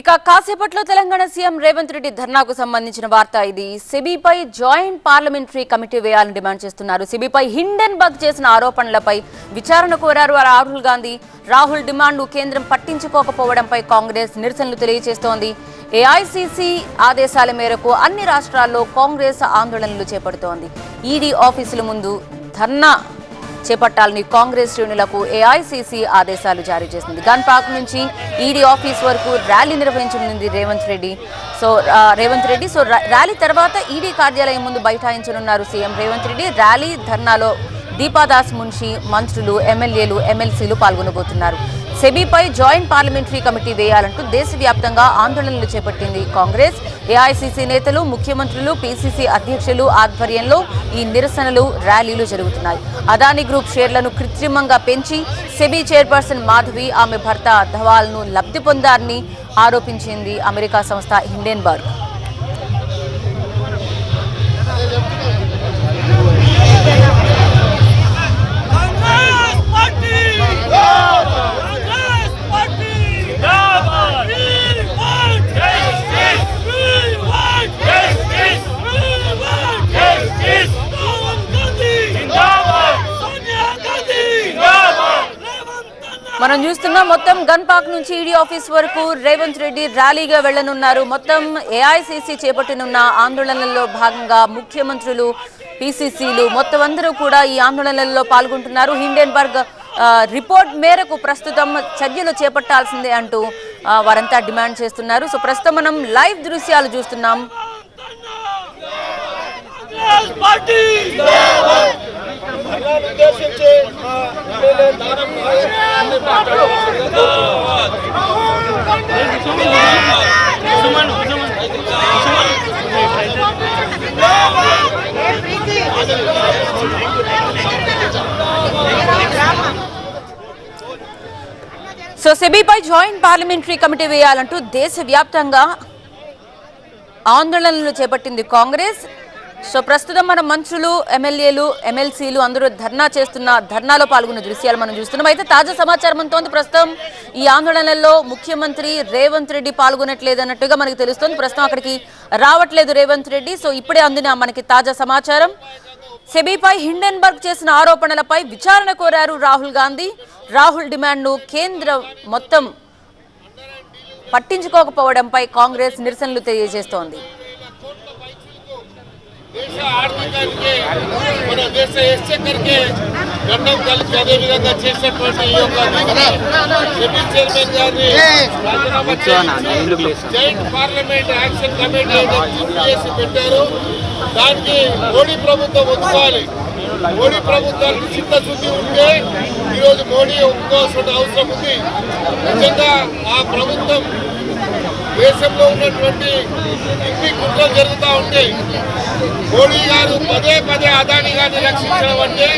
ఇక కాసేపట్లో తెలంగాణ సీఎం రేవంత్ రెడ్డి ధర్నాకు సంబంధించిన వార్త ఇది. సెబీపై జాయింట్ పార్లమెంటరీ కమిటీ వేయాలని డిమాండ్ చేస్తున్నారు. సెబీపై హిండెన్ బగ్ చేసిన ఆరోపణలపై విచారణ కోరారు రాహుల్ గాంధీ. రాహుల్ డిమాండ్ను కేంద్రం పట్టించుకోకపోవడంపై కాంగ్రెస్ నిరసనలు తెలియజేస్తోంది. ఏఐసిసి ఆదేశాల మేరకు అన్ని రాష్ట్రాల్లో కాంగ్రెస్ ఆందోళనలు చేపడుతోంది. ఈడీ ఆఫీసుల ముందు ధర్నా చేపట్టాలని కాంగ్రెస్ శ్రేణులకు ఏఐసీసీ ఆదేశాలు జారీ చేసింది. గన్ పార్క్ నుంచి ఈడీ ఆఫీస్ వరకు rally నిర్వహించనుంది Revanth Reddy. So Revanth Reddy so rally తర్వాత ఈడీ కార్యాలయం ముందు బైఠాయించనున్నారు సీఎం రేవంత్ రెడ్డి. ర్యాలీ ధర్నాలో దీపాదాస్ మున్షి మంత్రులు ఎమ్మెల్యేలు ఎమ్మెల్సీలు పాల్గొనబోతున్నారు. సెబీపై జాయింట్ పార్లమెంటరీ కమిటీ వేయాలంటూ దేశవ్యాప్తంగా ఆందోళనలు చేపట్టింది కాంగ్రెస్. ఏఐసిసి నేతలు ముఖ్యమంత్రులు పిసిసి అధ్యక్షులు ఆధ్వర్యంలో ఈ నిరసనలు ర్యాలీలు జరుగుతున్నాయి. అదాని గ్రూప్ షేర్లను కృత్రిమంగా పెంచి సెబీ చైర్పర్సన్ మాధవి ఆమె భర్త ధవాల్ను లబ్ధి పొందారని ఆరోపించింది అమెరికా సంస్థ హిండెన్బర్గ్. మనం చూస్తున్నాం మొత్తం గన్ పార్క్ నుంచి ఈడీ ఆఫీస్ వరకు రేవంత్ రెడ్డి ర్యాలీగా వెళ్ళనున్నారు మొత్తం ఏఐసిసి చేపట్టినున్న ఆందోళనలో భాగంగా ముఖ్యమంత్రులు పిసిసిలు మొత్తం అందరూ కూడా ఈ ఆందోళనల్లో పాల్గొంటున్నారు. హిండెన్బర్గ్ రిపోర్ట్ మేరకు ప్రస్తుతం చర్యలు చేపట్టాల్సిందే అంటూ వారంతా డిమాండ్ చేస్తున్నారు. సో ప్రస్తుతం మనం లైవ్ దృశ్యాలు చూస్తున్నాం. పార్టీ సో సెబీపై జాయింట్ పార్లమెంటరీ కమిటీ వేయాలంటూ దేశవ్యాప్తంగా ఆందోళనలు చేపట్టింది కాంగ్రెస్. సో ప్రస్తుతం మన మంత్రులు ఎమ్మెల్యేలు ఎమ్మెల్సీలు అందరూ ధర్నా చేస్తున్న ధర్నాలో పాల్గొన్న దృశ్యాలు మనం చూస్తున్నాం. అయితే తాజా సమాచారం అంతోంది ప్రస్తుతం ఈ ఆందోళనలో ముఖ్యమంత్రి రేవంత్ రెడ్డి పాల్గొనట్లేదు అన్నట్టుగా మనకి తెలుస్తోంది. ప్రస్తుతం అక్కడికి రావట్లేదు రేవంత్ రెడ్డి. సో ఇప్పుడే అందిన మనకి తాజా సమాచారం. సెబీపై హిండెన్బర్గ్ చేసిన ఆరోపణలపై విచారణ కోరారు రాహుల్ గాంధీ. రాహుల్ డిమాండ్ను కేంద్ర మొత్తం పట్టించుకోకపోవడంపై కాంగ్రెస్ నిరసనలు తెలియజేస్తోంది. దేశ ఆర్థికానికి మన దేశ ఎక్స్చెక్కర్కి గండం కలిసి అదే విధంగా చేసినటువంటి ఈ యొక్క సెబీ చైర్మన్ గారిని రాజీనామా చేయించి జాయింట్ పార్లమెంట్ యాక్షన్ కమిటీ చేసి పెట్టారు. దానికి మోడీ ప్రభుత్వం ఒప్పుకోవాలి మోడీ ప్రభుత్వానికి చిత్తశుద్ధి ఉంటే ఈరోజు మోడీ ఒప్పుకోవాల్సిన అవసరం ఉంది. నిజంగా ఆ ప్రభుత్వం దేశంలో ఉన్నటువంటి ఇన్ని కుట్రలు జరుగుతూ ఉంటాయి మోడీ గారు పదే పదే అదాని గారిని రక్షించడం అంటే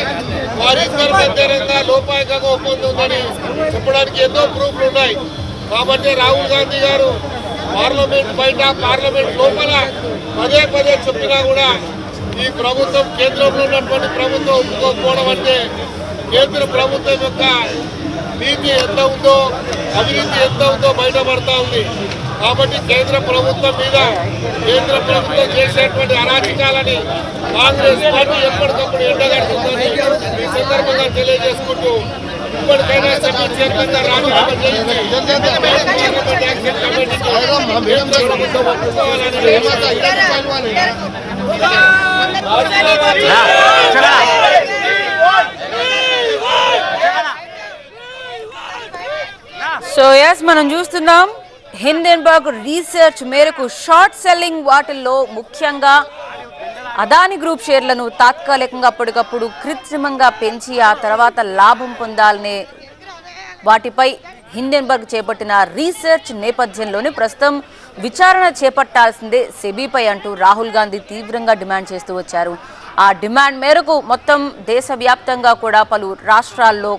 వారిద్దరి మధ్యరంగా లోపాయకంగా ఒప్పందం ఉందని చెప్పడానికి ఎన్నో ప్రూఫ్లు ఉన్నాయి. కాబట్టి రాహుల్ గాంధీ గారు పార్లమెంట్ బయట పార్లమెంట్ లోపల పదే పదే చెప్పినా కూడా ఈ ప్రభుత్వం కేంద్రంలో ఉన్నటువంటి ప్రభుత్వం ఒప్పుకోకపోవడం అంటే కేంద్ర ప్రభుత్వం యొక్క నీతి ఎంత ఉందో అవినీతి ఎంత ఉందో బయటపడతా ఉంది కాబట్టి కేంద్ర ప్రభుత్వం మీద కేంద్ర ప్రభుత్వం చేసేటువంటి అరాచకాలని కాంగ్రెస్ పార్టీ ఎప్పటికప్పుడు ఎండగడుతుందని ఈ సందర్భంగా తెలియజేసుకుంటూ ఇప్పటికైనా సభ్యుల చేతులంతా రాజీనామా చేయించి ప్రభుత్వం సో ఎస్ మనం చూస్తున్నాం. హిందెన్బర్గ్ రీసెర్చ్ మేరకు షార్ట్ సెల్లింగ్ వాటిల్లో ముఖ్యంగా అదాని గ్రూప్ షేర్లను తాత్కాలికంగా అప్పటికప్పుడు కృత్రిమంగా పెంచి ఆ తర్వాత లాభం పొందాలనే వాటిపై హిండెన్బర్గ్ చేపట్టిన రీసెర్చ్ నేపథ్యంలోనే ప్రస్తుతం విచారణ చేపట్టాల్సిందే సెబీపై అంటూ రాహుల్ గాంధీ తీవ్రంగా డిమాండ్ చేస్తూ వచ్చారు. ఆ డిమాండ్ మేరకు మొత్తం దేశవ్యాప్తంగా కూడా పలు రాష్ట్రాల్లో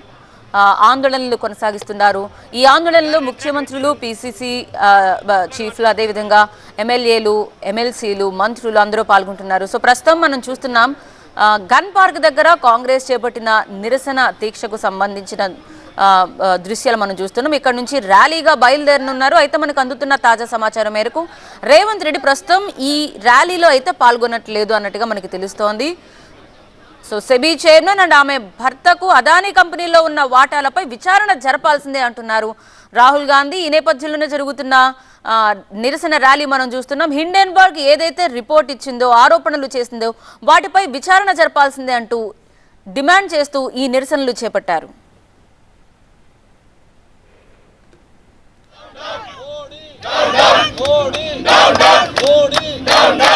ఆందోళనలు కొనసాగిస్తున్నారు. ఈ ఆందోళనలో ముఖ్యమంత్రులు పిసిసి చీఫ్లు అదేవిధంగా ఎమ్మెల్యేలు ఎమ్మెల్సీలు మంత్రులు అందరూ పాల్గొంటున్నారు. సో ప్రస్తుతం మనం చూస్తున్నాం గన్ పార్క్ దగ్గర కాంగ్రెస్ చేపట్టిన నిరసన దీక్షకు సంబంధించిన దృశ్యాలు మనం చూస్తున్నాం. ఇక్కడ నుంచి ర్యాలీగా బయలుదేరనున్నారు. అయితే మనకు అందుతున్న తాజా సమాచారం మేరకు రేవంత్ రెడ్డి ప్రస్తుతం ఈ ర్యాలీలో అయితే పాల్గొనట్లేదు అన్నట్టుగా మనకి తెలుస్తోంది. సో సెబీ చైర్మన్ అండ్ ఆమె భర్తకు అదానీ కంపెనీలో ఉన్న వాటాలపై విచారణ జరపాల్సిందే అంటున్నారు రాహుల్ గాంధీ ఈ నేపథ్యంలోనే జరుగుతున్న నిరసన ర్యాలీ మనం చూస్తున్నాం హిండెన్బర్గ్ ఏదైతే రిపోర్ట్ ఇచ్చిందో ఆరోపణలు చేసిందో వాటిపై విచారణ జరపాల్సిందే అంటూ డిమాండ్ చేస్తూ ఈ నిరసనలు చేపట్టారు డౌన్ డౌన్